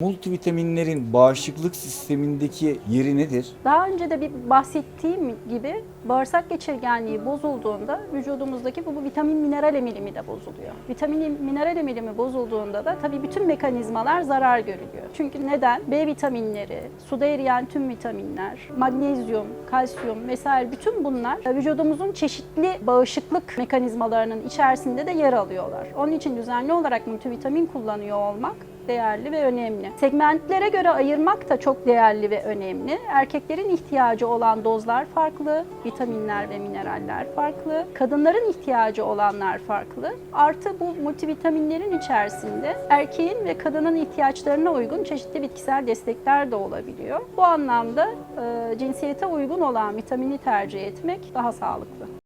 multivitaminlerin bağışıklık sistemindeki yeri nedir? Daha önce de bir bahsettiğim gibi bağırsak geçirgenliği bozulduğunda vücudumuzdaki bu, bu vitamin mineral emilimi de bozuluyor. Vitamin mineral emilimi bozulduğunda da tabii bütün mekanizmalar zarar görülüyor. Çünkü neden? B vitaminleri, suda eriyen tüm vitaminler, magnezyum, kalsiyum vesaire bütün bunlar vücudumuzun çeşitli bağışıklık mekanizmalarının içerisinde de yer alıyorlar. Onun için düzenli olarak multivitamin kullanıyor olmak değerli ve önemli. Segmentlere göre ayırmak da çok değerli ve önemli. Erkeklerin ihtiyacı olan dozlar farklı, vitaminler ve mineraller farklı, kadınların ihtiyacı olanlar farklı. Artı bu multivitaminlerin içerisinde erkeğin ve kadının ihtiyaçlarına uygun çeşitli bitkisel destekler de olabiliyor. Bu anlamda e, cinsiyete uygun olan vitamini tercih etmek daha sağlıklı.